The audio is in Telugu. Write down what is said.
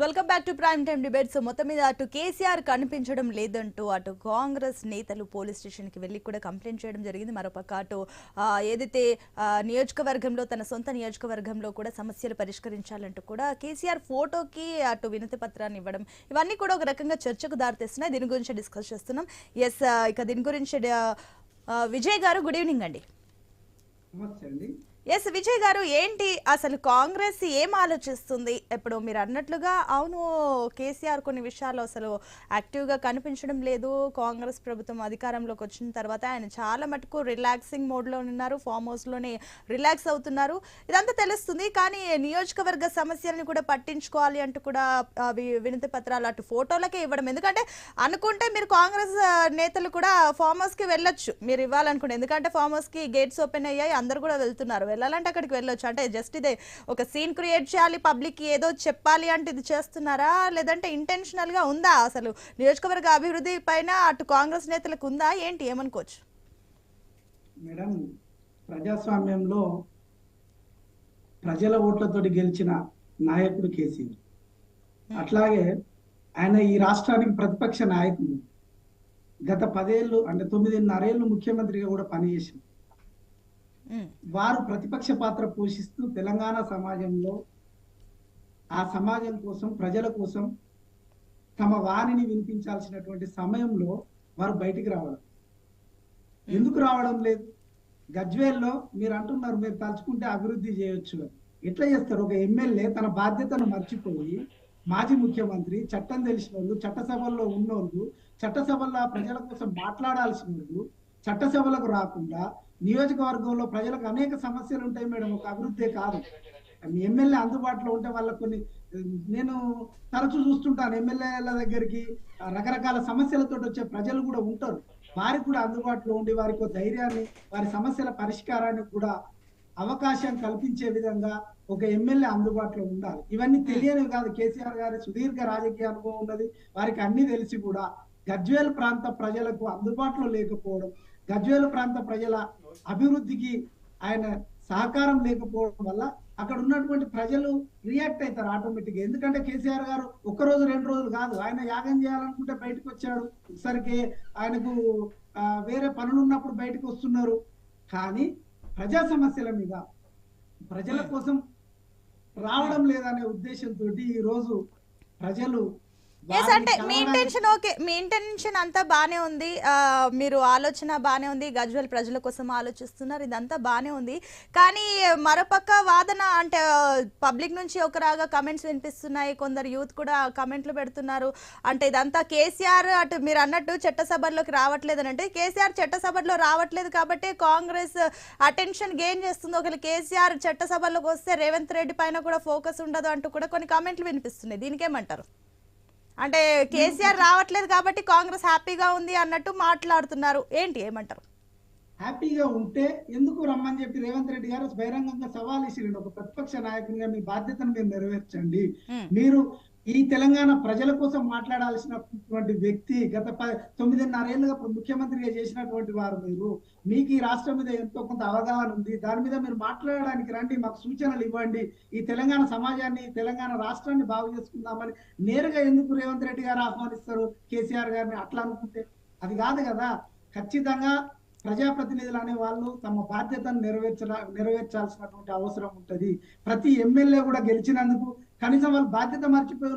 Welcome back to prime time debates మొత్తం మీద అటు కేసీఆర్ కనిపించడం లేదంటూ అటు కాంగ్రెస్ నేతలు పోలీస్ స్టేషన్కి వెళ్ళి కూడా కంప్లైంట్ చేయడం జరిగింది. మరోపక్క అటు ఏదైతే నియోజకవర్గంలో తన సొంత నియోజకవర్గంలో కూడా సమస్యలు పరిష్కరించాలంటూ కూడా కేసీఆర్ ఫోటోకి అటు వినతి పత్రాన్ని ఇవ్వడం ఇవన్నీ కూడా ఒక రకంగా చర్చకు దారితీస్తున్నాయి. దీని గురించి డిస్కస్ చేస్తున్నాం. ఎస్ ఇక దీని గురించి విజయ్ గారు గుడ్ ఈవినింగ్ అండి. నమస్తే అండి. ఎస్ విజయ్ గారు ఏంటి? అసలు కాంగ్రెస్ ఏం ఆలోచిస్తుంది? ఇప్పుడు మీరు అన్నట్లుగా అవును కేసీఆర్ కొన్ని విషయాల్లో అసలు యాక్టివ్గా కనిపించడం లేదు. కాంగ్రెస్ ప్రభుత్వం అధికారంలోకి వచ్చిన తర్వాత ఆయన చాలా మటుకు రిలాక్సింగ్ మోడ్లో ఉన్నారు ఫామ్ హౌస్లోనే రిలాక్స్ అవుతున్నారు. ఇదంతా తెలుస్తుంది కానీ నియోజకవర్గ సమస్యలను కూడా పట్టించుకోవాలి అంటూ కూడా వినతి పత్రాలు అటు ఫోటోలకే ఇవ్వడం. ఎందుకంటే అనుకుంటే మీరు కాంగ్రెస్ నేతలు కూడా ఫామ్ హౌస్కి వెళ్ళొచ్చు. మీరు ఇవ్వాలనుకుంటే ఎందుకంటే ఫామ్ హౌస్కి గేట్స్ ఓపెన్ అయ్యాయి అందరు కూడా వెళ్తున్నారు. వెళ్ళాలంటే అక్కడికి వెళ్ళొచ్చు. అంటే జస్ట్ ఇదే ఒక సీన్ క్రియేట్ చేయాలి పబ్లిక్ ఏదో చెప్పాలి అంటే ఇది చేస్తున్నారా? లేదంటే ఇంటెన్షనల్గా ఉందా అసలు? నియోజకవర్గ అభివృద్ధి పైన అటు కాంగ్రెస్ నేతలకు ఉందా? ఏంటి? ఏమనుకోవచ్చు మేడం ప్రజాస్వామ్యంలో ప్రజల ఓట్లతోటి గెలిచిన నాయకుడు కేసీఆర్. అట్లాగే ఆయన ఈ రాష్ట్రానికి ప్రతిపక్ష నాయకుడు. గత పదేళ్ళు అంటే తొమ్మిదిన్నరేళ్ళు ముఖ్యమంత్రిగా కూడా పనిచేసింది వారు ప్రతిపక్ష పాత్ర పోషిస్తూ తెలంగాణ సమాజంలో ఆ సమాజం కోసం ప్రజల కోసం తమ వాణిని వినిపించాల్సినటువంటి సమయంలో వారు బయటికి రావడం. ఎందుకు రావడం లేదు? గజ్వేల్లో మీరు అంటున్నారు మీరు తలుచుకుంటే అభివృద్ధి చేయొచ్చు అని. ఎట్లా చేస్తారు? ఒక ఎమ్మెల్యే తన బాధ్యతను మర్చిపోయి మాజీ ముఖ్యమంత్రి చట్టం తెలిసిన వాళ్ళు చట్టసభల్లో ఉన్నోళ్ళు చట్టసభల్లో ప్రజల కోసం మాట్లాడాల్సిన వాళ్ళు చట్టసభలకు రాకుండా నియోజకవర్గంలో ప్రజలకు అనేక సమస్యలు ఉంటాయి మేడం ఒక అభివృద్ధే కాదు. ఎమ్మెల్యే అందుబాటులో ఉంటే వాళ్ళకు కొన్ని నేను తరచూ చూస్తుంటాను ఎమ్మెల్యేల దగ్గరికి రకరకాల సమస్యలతో వచ్చే ప్రజలు కూడా ఉంటారు. వారికి కూడా అందుబాటులో ఉండి వారికి ధైర్యాన్ని వారి సమస్యల పరిష్కారానికి కూడా అవకాశం కల్పించే విధంగా ఒక ఎమ్మెల్యే అందుబాటులో ఉండాలి. ఇవన్నీ తెలియనివి కాదు. కేసీఆర్ గారి సుదీర్ఘ రాజకీయ అనుభవం ఉన్నది. వారికి అన్ని తెలిసి కూడా గజ్వేల్ ప్రాంత ప్రజలకు అందుబాటులో లేకపోవడం గజ్వేల్ ప్రాంత ప్రజల అభివృద్ధికి ఆయన సహకారం లేకపోవడం వల్ల అక్కడ ఉన్నటువంటి ప్రజలు రియాక్ట్ అవుతారు ఆటోమేటిక్ ఎందుకంటే కేసీఆర్ గారు ఒక్క రోజు రెండు రోజులు కాదు ఆయన యాగం చేయాలనుకుంటే బయటకు వచ్చాడు. ఒకసారికి ఆయనకు వేరే పనులు ఉన్నప్పుడు బయటకు వస్తున్నారు. కానీ ప్రజా సమస్యల మీద ప్రజల కోసం రావడం లేదనే ఉద్దేశంతో ఈ రోజు ప్రజలు ఎస్ అంటే మీ ఇంటెన్షన్ ఓకే మీ ఇంటెన్షన్ అంతా బానే ఉంది. మీరు ఆలోచన బానే ఉంది. గజ్వల్ ప్రజల కోసం ఆలోచిస్తున్నారు. ఇదంతా బానే ఉంది. కానీ మరోపక్క వాదన అంటే పబ్లిక్ నుంచి ఒక రాగా కమెంట్స్ వినిపిస్తున్నాయి. కొందరు యూత్ కూడా కమెంట్లు పెడుతున్నారు. అంటే ఇదంతా కేసీఆర్ అటు మీరు అన్నట్టు చట్టసభల్లోకి రావట్లేదు అని అంటే కేసీఆర్ చట్టసభలో రావట్లేదు కాబట్టి కాంగ్రెస్ అటెన్షన్ గెయిన్ చేస్తుంది. ఒకవేళ కేసీఆర్ చట్టసభలోకి వస్తే రేవంత్ రెడ్డి పైన కూడా ఫోకస్ ఉండదు అంటూ కూడా కొన్ని కామెంట్లు వినిపిస్తున్నాయి. దీనికేమంటారు? అంటే కేసీఆర్ రావట్లేదు కాబట్టి కాంగ్రెస్ హ్యాపీగా ఉంది అన్నట్టు మాట్లాడుతున్నారు. ఏంటి ఏమంటారు? హ్యాపీగా ఉంటే ఎందుకు రమ్మని చెప్పి రేవంత్ రెడ్డి గారు బహిరంగంగా సవాల్ ఇచ్చిరండి ఒక ప్రతిపక్ష నాయకునిగా మీ బాధ్యతను మీరు నెరవేర్చండి. మీరు ఈ తెలంగాణ ప్రజల కోసం మాట్లాడాల్సినటువంటి వ్యక్తి గత ప- తొమ్మిదిన్నరేళ్ళుగా ఇప్పుడు ముఖ్యమంత్రిగా చేసినటువంటి వారు మీరు. మీకు ఈ రాష్ట్రం మీద ఎంతో కొంత అవగాహన ఉంది. దాని మీద మీరు మాట్లాడడానికి రండి మాకు సూచనలు ఇవ్వండి. ఈ తెలంగాణ సమాజాన్ని తెలంగాణ రాష్ట్రాన్ని బాగు చేసుకుందామని నేరుగా ఎందుకు రేవంత్ రెడ్డి గారు ఆహ్వానిస్తారు కేసీఆర్ గారిని అట్లా అనుకుంటే? అది కాదు కదా. ఖచ్చితంగా ప్రజాప్రతినిధులు అనే వాళ్ళు తమ బాధ్యతను నెరవేర్చ నెరవేర్చాల్సినటువంటి అవసరం ఉంటుంది. ప్రతి ఎమ్మెల్యే కూడా గెలిచినందుకు కనీసం వాళ్ళు బాధ్యత మర్చిపోయి